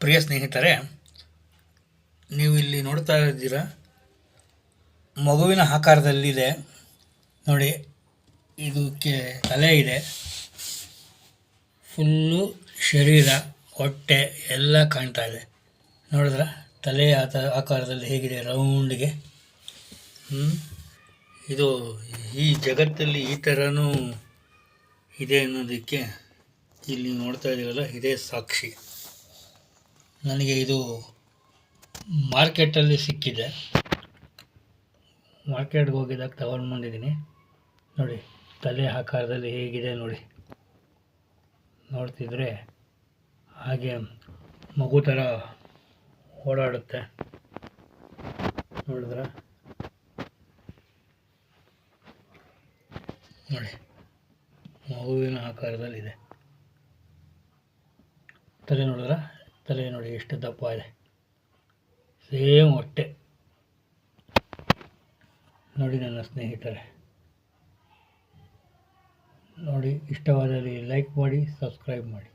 ಪ್ರಿಯ ಸ್ನೇಹಿತರೆ, ನೀವು ಇಲ್ಲಿ ನೋಡ್ತಾ ಇದ್ದೀರಾ, ಮಗುವಿನ ಆಕಾರದಲ್ಲಿದೆ. ನೋಡಿ, ಇದಕ್ಕೆ ತಲೆ ಇದೆ. ಫುಲ್ಲು ಶರೀರ, ಹೊಟ್ಟೆ ಎಲ್ಲ ಕಾಣ್ತಾ ಇದೆ. ನೋಡಿದ್ರ? ತಲೆ ಆತ ಆಕಾರದಲ್ಲಿ ಹೇಗಿದೆ? ರೌಂಡ್ಗೆ? ಇದು ಈ ಜಗತ್ತಲ್ಲಿ ಈ ಥರನೂ ಇದೆ ಅನ್ನೋದಕ್ಕೆ ಇಲ್ಲಿ ನೋಡ್ತಾ ಇದ್ದೀರಲ್ಲ, ಇದೇ ಸಾಕ್ಷಿ. ನನಗೆ ಇದು ಮಾರ್ಕೆಟಲ್ಲಿ ಸಿಕ್ಕಿದೆ. ಮಾರ್ಕೆಟ್ಗೆ ಹೋಗಿದಾಗ ತಗೊಂಡು ಬಂದಿದ್ದೀನಿ ನೋಡಿ, ತಲೆ ಆಕಾರದಲ್ಲಿ ಹೇಗಿದೆ ನೋಡಿ. ನೋಡ್ತಿದ್ರೆ ಹಾಗೆ ಮಗು ಥರ ಓಡಾಡುತ್ತೆ. ನೋಡಿದ್ರ? ನೋಡಿ, ಮಗುವಿನ ಆಕಾರದಲ್ಲಿದೆ. ತಲೆ ನೋಡಿದ್ರ? ತಲೆ ನೋಡಿ ಎಷ್ಟು ದಪ್ಪ ಇದೆ. ಸೇಮ್ ಹೊಟ್ಟೆ. ನೋಡಿ ನನ್ನ ಸ್ನೇಹಿತರೆ. ನೋಡಿ ಇಷ್ಟವಾದಲ್ಲಿ ಲೈಕ್ ಮಾಡಿ ಸಬ್ಸ್ಕ್ರೈಬ್ ಮಾಡಿ.